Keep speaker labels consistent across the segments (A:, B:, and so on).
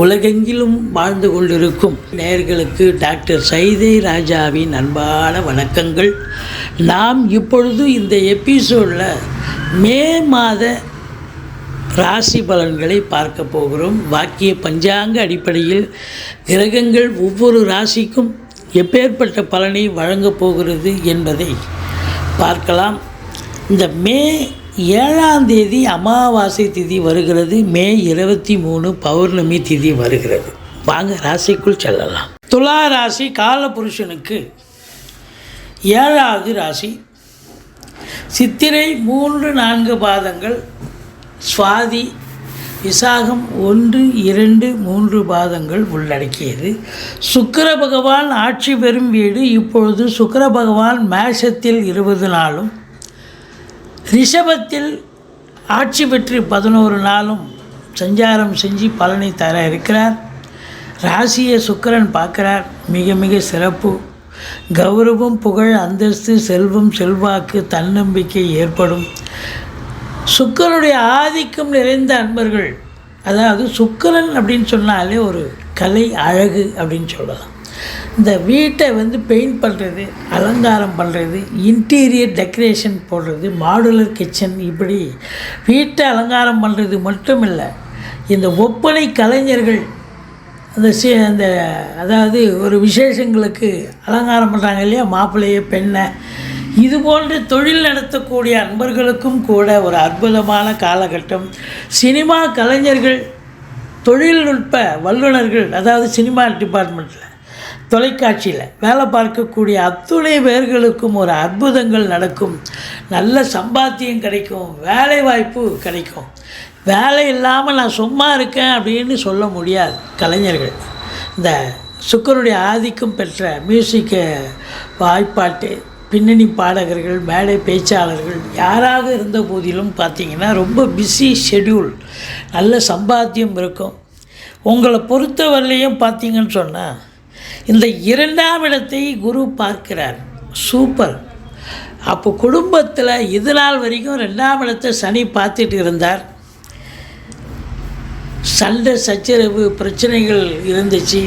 A: உலகெங்கிலும் வாழ்ந்து கொண்டிருக்கும் நேயர்களுக்கு டாக்டர் சைதை ராஜாவின் அன்பான வணக்கங்கள். நாம் இப்பொழுது இந்த எபிசோடில் மே மாத ராசி பலன்களை பார்க்க போகிறோம். வாக்கிய பஞ்சாங்க அடிப்படையில் கிரகங்கள் ஒவ்வொரு ராசிக்கும் எப்பேற்பட்ட பலனை வழங்கப் போகிறது என்பதை பார்க்கலாம். இந்த மே ஏழாம் தேதி அமாவாசை திதி வருகிறது. மே இருபத்தி மூணு பௌர்ணமி திதி வருகிறது. வாங்க ராசிக்குள் செல்லலாம். துலா ராசி காலபுருஷனுக்கு ஏழாவது ராசி. சித்திரை மூன்று நான்கு பாதங்கள். சுவாதி விசாகம் ஒன்று இரண்டு மூன்று பாதங்கள் உள்ளடக்கியது. சுக்கர பகவான் ஆட்சி பெறும் வீடு. இப்பொழுது சுக்கர பகவான் மேஷத்தில் இருபது நாளும் ரிஷபத்தில் ஆட்சி பெற்று பதினோரு நாளும் சஞ்சாரம் செஞ்சு பலனை தர இருக்கிறார். ராசியை சுக்கிரன் பார்க்குறார். மிக மிக சிறப்பு. கௌரவம் புகழ் அந்தஸ்து செல்வம் செல்வாக்கு தன்னம்பிக்கை ஏற்படும். சுக்கரனுடைய ஆதிக்கம் நிறைந்த அன்பர்கள் அதாவது சுக்கரன் அப்படின்னு சொன்னாலே ஒரு கலை அழகு அப்படின்னு சொல்லலாம். இந்த வீட்டை வந்து பெயிண்ட் பண்ணுறது அலங்காரம் பண்ணுறது இன்டீரியர் டெக்கரேஷன் போடுறது மாடுலர் கிச்சன் இப்படி வீட்டை அலங்காரம் பண்ணுறது மட்டும் இல்லை இந்த ஒப்பனை கலைஞர்கள் அந்த சி அந்த அதாவது ஒரு விசேஷங்களுக்கு அலங்காரம் பண்ணுறாங்க இல்லையா மாப்பிள்ளையை பெண்ணை. இது போன்ற தொழில் நடத்தக்கூடிய அன்பர்களுக்கும் கூட ஒரு அற்புதமான காலகட்டம். சினிமா கலைஞர்கள் தொழில்நுட்ப வல்லுநர்கள் அதாவது சினிமா டிபார்ட்மெண்ட்டில் தொலைக்காட்சியில் வேலை பார்க்கக்கூடிய அத்துணை பேர்களுக்கும் ஒரு அற்புதங்கள் நடக்கும். நல்ல சம்பாத்தியம் கிடைக்கும் வேலை வாய்ப்பு கிடைக்கும். வேலை இல்லாமல் நான் சும்மா இருக்கேன் அப்படின்னு சொல்ல முடியாது கலைஞர்கள். இந்த சுக்கருடைய ஆதிக்கம் பெற்ற மியூசிக்கு வாய்ப்பாட்டு பின்னணி பாடகர்கள் மேடை பேச்சாளர்கள் யாராக இருந்த போதிலும் பார்த்திங்கன்னா ரொம்ப பிஸி ஷெட்யூல் நல்ல சம்பாத்தியம் இருக்கும். உங்களை பொறுத்தவரையிலையும் பார்த்தீங்கன்னு சொன்னால் இந்த இரண்டாம் இடத்தை குரு பார்க்கிறார். சூப்பர். அப்போ குடும்பத்தில் இது நாள் வரைக்கும் ரெண்டாம் இடத்தை சனி பார்த்துட்டு இருந்தார். சண்டை சச்சரவு பிரச்சனைகள் இருந்துச்சு.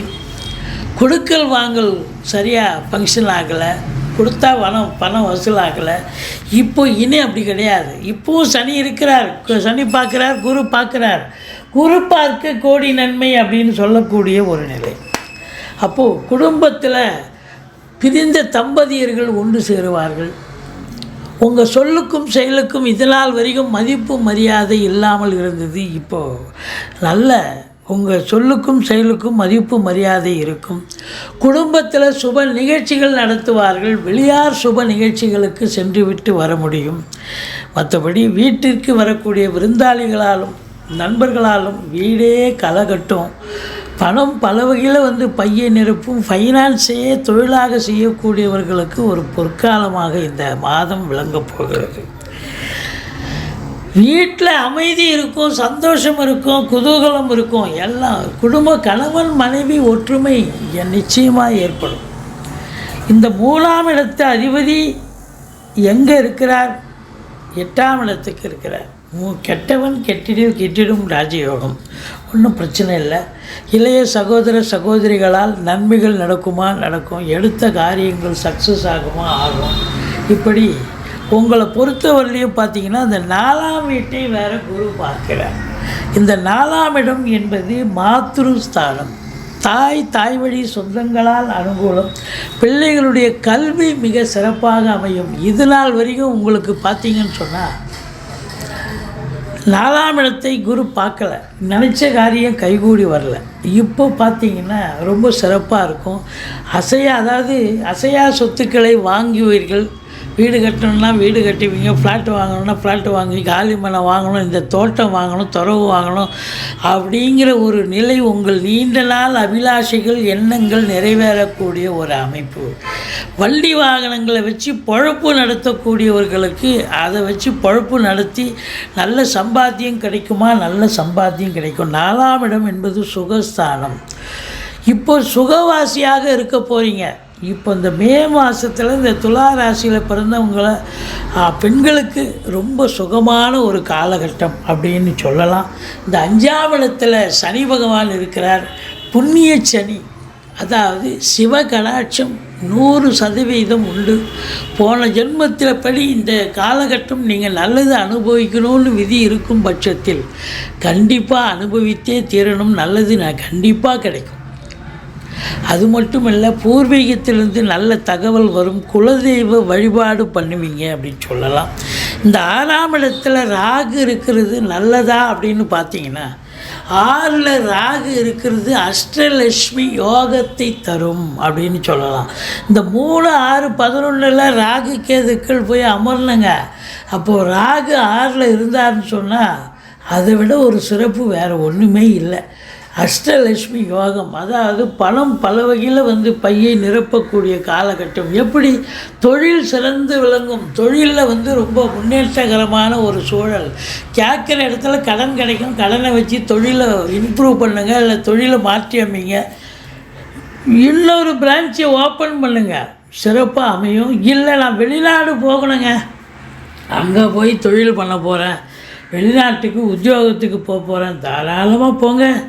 A: கொடுக்கல் வாங்கல் சரியாக ஃபங்க்ஷன் ஆகலை. கொடுத்தா பணம் பணம் வசூலாகலை இப்போ இனி அப்படி கிடையாது. இப்போவும் சனி இருக்கிறார். சனி பார்க்குறார் குரு பார்க்குறார். குரு பார்க்க கோடி நன்மை அப்படின்னு சொல்லக்கூடிய ஒரு நிலை. அப்போது குடும்பத்தில் பிரிந்த தம்பதியர்கள் ஒன்று சேருவார்கள். உங்கள் சொல்லுக்கும் செயலுக்கும் இதனால் வரைக்கும் மதிப்பு மரியாதை இல்லாமல் இருந்தது இப்போது நல்ல உங்கள் சொல்லுக்கும் செயலுக்கும் மதிப்பு மரியாதை இருக்கும். குடும்பத்தில் சுப நிகழ்ச்சிகள் நடத்துவார்கள். வெளியார் சுப நிகழ்ச்சிகளுக்கு சென்றுவிட்டு வர முடியும். மற்றபடி வீட்டிற்கு வரக்கூடிய விருந்தாளிகளாலும் நண்பர்களாலும் வீடே கலகட்டும். பணம் பல வகையில் வந்து பையை நிரப்பும் ஃபைனான்ஸையே தொழிலாக செய்யக்கூடியவர்களுக்கு ஒரு பொற்காலமாக இந்த மாதம் விளங்கப் போகிறது. வீட்டில் அமைதி இருக்கும் சந்தோஷம் இருக்கும் குதூகலம் இருக்கும் எல்லாம் குடும்ப கணவன் மனைவி ஒற்றுமை நிச்சயமாக ஏற்படும். இந்த மூலாம் இடத்த அதிபதி எங்கே இருக்கிறார்? எட்டாம் இடத்துக்கு இருக்கிறார் மூ கெட்டவன் கெட்டிடும் கெட்டிடும் ராஜயோகம். ஒன்றும் பிரச்சனை இல்லை. இளைய சகோதர சகோதரிகளால் நன்மைகள் நடக்குமா நடக்கும். எடுத்த காரியங்கள் சக்ஸஸ் ஆகுமா ஆகும். இப்படி உங்களை பொறுத்தவரையிலையும் பார்த்தீங்கன்னா இந்த நாலாம் வீட்டை வேறு குரு பார்க்கிறார். இந்த நாலாம் இடம் என்பது மாத்ரு ஸ்தானம் தாய் தாய் வழி சொந்தங்களால் அனுகூலம். பிள்ளைகளுடைய கல்வி மிக சிறப்பாக அமையும். இது நாள் வரைக்கும் உங்களுக்கு பார்த்தீங்கன்னு சொன்னால் நாலாம் இடத்தை குரு பார்க்கல. நினச்ச காரியம் கைகூடி வரல. இப்போ பார்த்தீங்கன்னா ரொம்ப சிறப்பாக இருக்கும். அசையா அதாவது அசையா சொத்துக்களை வாங்குவீர்கள். வீடு கட்டணும்னா வீடு கட்டுவீங்க ஃப்ளாட் வாங்கணும்னா ஃப்ளாட் வாங்கி காலி மனை வாங்கணும் இந்த தோட்டம் வாங்கணும் துறவு வாங்கணும் அப்படிங்கிற ஒரு நிலை உங்கள் நீண்ட நாள் அபிலாஷைகள் எண்ணங்கள் நிறைவேறக்கூடிய ஒரு அமைப்பு. வண்டி வாகனங்களை வச்சு பொழப்பு நடத்தக்கூடியவர்களுக்கு அதை வச்சு பொழப்பு நடத்தி நல்ல சம்பாத்தியம் கிடைக்குமா? நல்ல சம்பாத்தியம் கிடைக்கும். நாலாம் இடம் என்பது சுகஸ்தானம். இப்போ சுகவாசியாக இருக்க போகிறீங்க இப்போ இந்த மே மாதத்தில் இந்த துலா ராசியில் பிறந்தவங்களை பெண்களுக்கு ரொம்ப சுகமான ஒரு காலகட்டம் அப்படின்னு சொல்லலாம். இந்த அஞ்சாம் இடத்துல சனி பகவான் இருக்கிறார். புண்ணிய சனி அதாவது சிவகடாட்சம் நூறு சதவீதம் உண்டு. போன ஜென்மத்தில் படி இந்த காலகட்டம் நீங்கள் நல்லது அனுபவிக்கணும்னு விதி இருக்கும் பட்சத்தில் கண்டிப்பாக அனுபவித்தே தீரணும். நல்லது நான் கண்டிப்பாக கிடைக்கும். அது மட்டும் இல்லை பூர்வீகத்திலிருந்து நல்ல தகவல் வரும் குலதெய்வ வழிபாடு பண்ணுவீங்க அப்படின்னு சொல்லலாம். இந்த ஆறாம் இடத்துல ராகு இருக்கிறது நல்லதா அப்படின்னு பார்த்தீங்கன்னா ஆறில் ராகு இருக்கிறது அஷ்டலட்சுமி யோகத்தை தரும் அப்படின்னு சொல்லலாம். இந்த மூணு ஆறு பதினொன்றில் ராகு கேதுக்கள் போய் அமர்னுங்க அப்போது ராகு ஆறில் இருந்தாருன்னு சொன்னால் அதை விட ஒரு சிறப்பு வேறு ஒன்றுமே இல்லை. அஷ்டலட்சுமி யோகம் அதாவது பணம் பல வகையில் வந்து பையை நிரப்பக்கூடிய காலகட்டம். எப்படி? தொழில் சிறந்து விளங்கும். தொழிலில் வந்து ரொம்ப முன்னேற்றகரமான ஒரு சூழல். கேட்குற இடத்துல கடன் கிடைக்கும். கடனை வச்சு தொழிலை இம்ப்ரூவ் பண்ணுங்கள் இல்லை தொழிலை மாற்றி அமைங்க. இன்னொரு பிரான்ச்சை ஓப்பன் பண்ணுங்க. சிறப்பாக அமையும். இல்லை நான் வெளிநாடு போகணுங்க. அங்கே போய் தொழில் பண்ண போகிறேன் வெளிநாட்டுக்கு உத்தியோகத்துக்கு போக போகிறேன் தாராளமாக போங்க.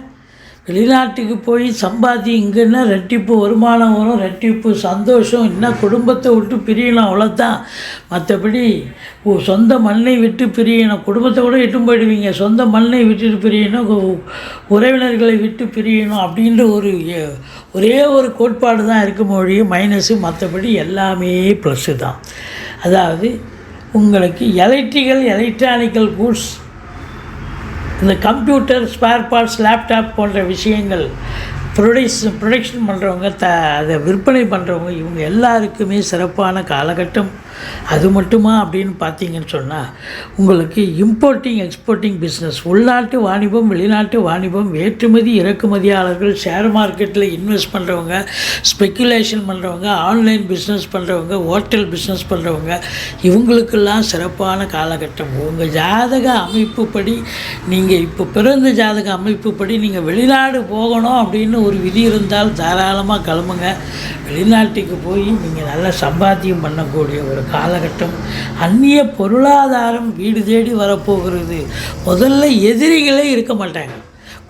A: வெளிநாட்டுக்கு போய் சம்பாதி இங்கன்னா ரெட்டிப்பு வருமானம் வரும் ரெட்டிப்பு சந்தோஷம் இன்னும் குடும்பத்தை விட்டு பிரியணும் அவ்வளோதான் மற்றபடி சொந்த மண்ணை விட்டு பிரியணும் குடும்பத்தை கூட இட்டும் போயிடுவீங்க. சொந்த மண்ணை விட்டுட்டு பிரியணும் உறவினர்களை விட்டு பிரியணும் அப்படின்ற ஒரு ஒரே ஒரு கோட்பாடு தான் இருக்கும் மொழியும் மைனஸு மற்றபடி எல்லாமே ப்ளஸ்ஸு தான். அதாவது உங்களுக்கு எலக்ட்ரிக்கல் எலக்ட்ரானிக்கல் கூட்ஸ் இந்த கம்ப்யூட்டர் ஸ்பேர் பார்ட்ஸ் லேப்டாப் போன்ற விஷயங்கள் ப்ரொடியூஸ் ப்ரொடக்ஷன் பண்ணுறவங்க த அதை விற்பனை பண்ணுறவங்க இவங்க எல்லாருக்குமே சிறப்பான காலகட்டம். அது மட்டுமா அப்படின்னு பார்த்தீங்கன்னு சொன்னால் உங்களுக்கு இம்போர்ட்டிங் எக்ஸ்போர்ட்டிங் பிஸ்னஸ் உள்நாட்டு வாணிபம் வெளிநாட்டு வாணிபம் ஏற்றுமதி இறக்குமதியாளர்கள் ஷேர் மார்க்கெட்டில் இன்வெஸ்ட் பண்ணுறவங்க ஸ்பெக்குலேஷன் பண்ணுறவங்க ஆன்லைன் பிஸ்னஸ் பண்ணுறவங்க ஹோட்டல் பிஸ்னஸ் பண்ணுறவங்க இவங்களுக்கெல்லாம் சிறப்பான காலகட்டம். உங்கள் ஜாதக அமைப்புப்படி நீங்கள் இப்போ பிறந்த ஜாதக அமைப்புப்படி நீங்கள் வெளிநாடு போகணும் அப்படின்னு ஒரு விதி இருந்தால் தாராளமாக கிளம்புங்க. வெளிநாட்டுக்கு போய் நீங்கள் நல்ல சம்பாத்தியம் பண்ணக்கூடிய ஒரு காலகட்டம். அந்நிய பொருளாதாரம் வீடு தேடி வரப்போகிறது. முதல்ல எதிரிகளே இருக்க மாட்டாங்க.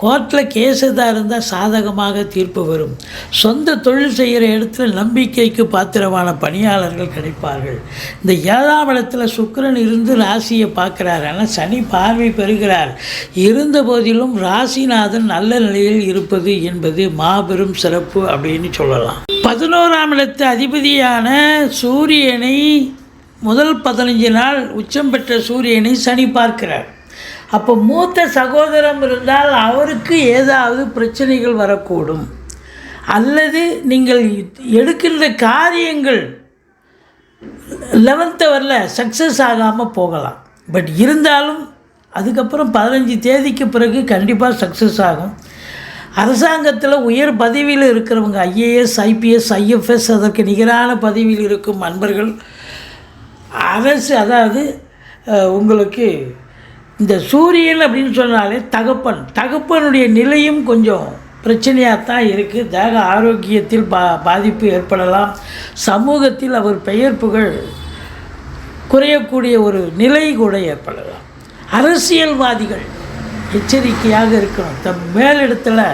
A: கோர்ட்டில் கேஸ் எதாக இருந்தால் சாதகமாக தீர்ப்பு வரும். சொந்த தொழில் செய்கிற இடத்துல நம்பிக்கைக்கு பாத்திரமான பணியாளர்கள் கிடைப்பார்கள். இந்த ஏழாம் இடத்துல சுக்கரன் இருந்து ராசியை பார்க்குறார். ஆனால் சனி பார்வை பெறுகிறார். இருந்த போதிலும் ராசிநாதன் நல்ல நிலையில் இருப்பது என்பது மாபெரும் சிறப்பு அப்படின்னு சொல்லலாம். பதினோராம் இடத்து அதிபதியான சூரியனை முதல் பதினஞ்சு நாள் உச்சம் பெற்ற சூரியனை சனி பார்க்கிறார். அப்போ மூத்த சகோதரம் இருந்தால் அவருக்கு ஏதாவது பிரச்சனைகள் வரக்கூடும். அல்லது நீங்கள் எடுக்கின்ற காரியங்கள் லெவன்த்து வரல சக்ஸஸ் ஆகாமல் போகலாம். பட் இருந்தாலும் அதுக்கப்புறம் பதினஞ்சு தேதிக்கு பிறகு கண்டிப்பாக சக்ஸஸ் ஆகும். அரசாங்கத்தில் உயர் பதவியில் இருக்கிறவங்க ஐஏஎஸ் ஐபிஎஸ் ஐஎஃப்எஸ் அதற்கு நிகரான பதவியில் இருக்கும் அன்பர்கள் அரசு அதாவது உங்களுக்கு இந்த சூரியன் அப்படின்னு சொன்னாலே தகப்பன். தகப்பனுடைய நிலையும் கொஞ்சம் பிரச்சனையாக தான் இருக்குது தேக ஆரோக்கியத்தில் பா பாதிப்பு ஏற்படலாம். சமூகத்தில் அவர் பெயர் புகழ் குறையக்கூடிய ஒரு நிலை கூட ஏற்படலாம். அரசியல்வாதிகள் எச்சரிக்கையாக இருக்கணும். தம் மேலிடத்தில்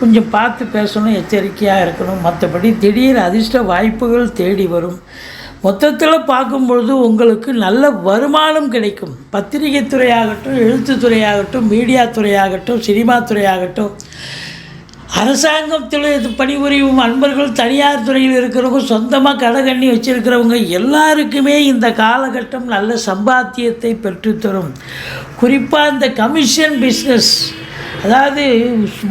A: கொஞ்சம் பார்த்து பேசணும் எச்சரிக்கையாக இருக்கணும். மற்றபடி திடீர் அதிர்ஷ்ட வாய்ப்புகள் தேடி வரும். மொத்தத்தில் பார்க்கும்பொழுது உங்களுக்கு நல்ல வருமானம் கிடைக்கும். பத்திரிகை துறையாகட்டும் எழுத்துத் துறையாகட்டும் மீடியா துறையாகட்டும் சினிமா துறையாகட்டும். அரசாங்கத்தில் இது பணிபுரியும் அன்பர்கள் தனியார் துறையில் இருக்கிறவங்க சொந்தமாக கடை கண்ணி வச்சுருக்கிறவங்க எல்லாருக்குமே இந்த காலகட்டம் நல்ல சம்பாத்தியத்தை பெற்றுத்தரும். குறிப்பாக இந்த கமிஷன் பிஸ்னஸ் அதாவது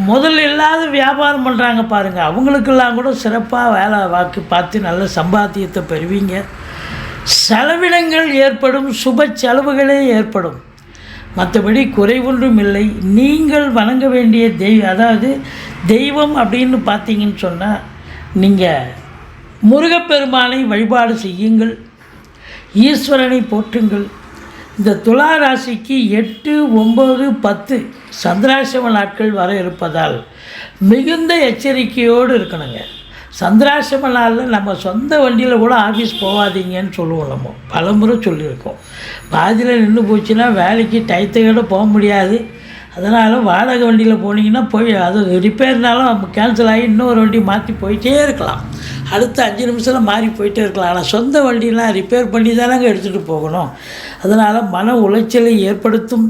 A: முதல் இல்லாத வியாபாரம் பண்ணுறாங்க பாருங்கள் அவங்களுக்கெல்லாம் கூட சிறப்பாக வேலை வாக்கு பார்த்து நல்ல சம்பாத்தியத்தை பெறுவீங்க. செலவினங்கள் ஏற்படும் சுப செலவுகளே ஏற்படும். மற்றபடி குறைவொன்றும் இல்லை. நீங்கள் வணங்க வேண்டிய தெய்வம் அதாவது தெய்வம் அப்படின்னு பார்த்தீங்கன்னு சொன்னால் நீங்கள் முருகப்பெருமானை வழிபாடு செய்யுங்கள். ஈஸ்வரனை போற்றுங்கள். இந்த துலா ராசிக்கு எட்டு ஒம்பது பத்து சந்திராசிரம நாட்கள் வர இருப்பதால் மிகுந்த எச்சரிக்கையோடு இருக்கணுங்க. சந்திராசிரம நாளில் நம்ம சொந்த வண்டியில் கூட ஆஃபீஸ் போகாதீங்கன்னு சொல்லுவோம் நம்ம. பலமுறை சொல்லியிருக்கோம். பாதியில் நின்று போச்சுன்னா வேலைக்கு டயத்தையோட போக முடியாது. அதனால் வாடகை வண்டியில் போனீங்கன்னா போய் அது ரிப்பேர்னாலும் கேன்சல் ஆகி இன்னொரு வண்டி மாற்றி போயிட்டே இருக்கலாம். அடுத்த அஞ்சு நிமிஷத்தில் மாறி போயிட்டே இருக்கலாம். ஆனால் சொந்த வண்டியெலாம் ரிப்பேர் பண்ணி தானேங்க எடுத்துகிட்டு போகணும். அதனால் மன உளைச்சலை ஏற்படுத்தும்.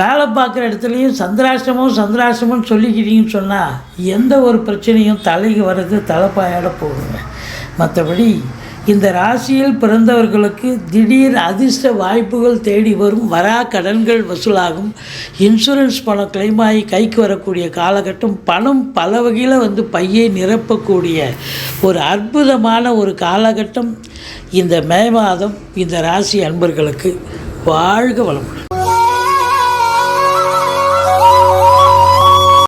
A: வேலை பார்க்குற இடத்துலையும் சந்திராசிரமம் சந்திராசிரமம்னு சொல்லிக்கிட்டீங்கன்னு சொன்னால் எந்த ஒரு பிரச்சனையும் தலைக்கு வர்றது தலைப்பாயோட போகுங்க மற்றபடி இந்த ராசியில் பிறந்தவர்களுக்கு திடீர் அதிர்ஷ்ட வாய்ப்புகள் தேடி வரும் வரா கடன்கள் வசூலாகும். இன்சூரன்ஸ் பணம் கிளைம் ஆகி கைக்கு வரக்கூடிய காலகட்டம் பணம் பல வகையில் வந்து பையை நிரப்பக்கூடிய ஒரு அற்புதமான ஒரு காலகட்டம். இந்த மே மாதம் இந்த ராசி அன்பர்களுக்கு வாழ்க வளமுடன்.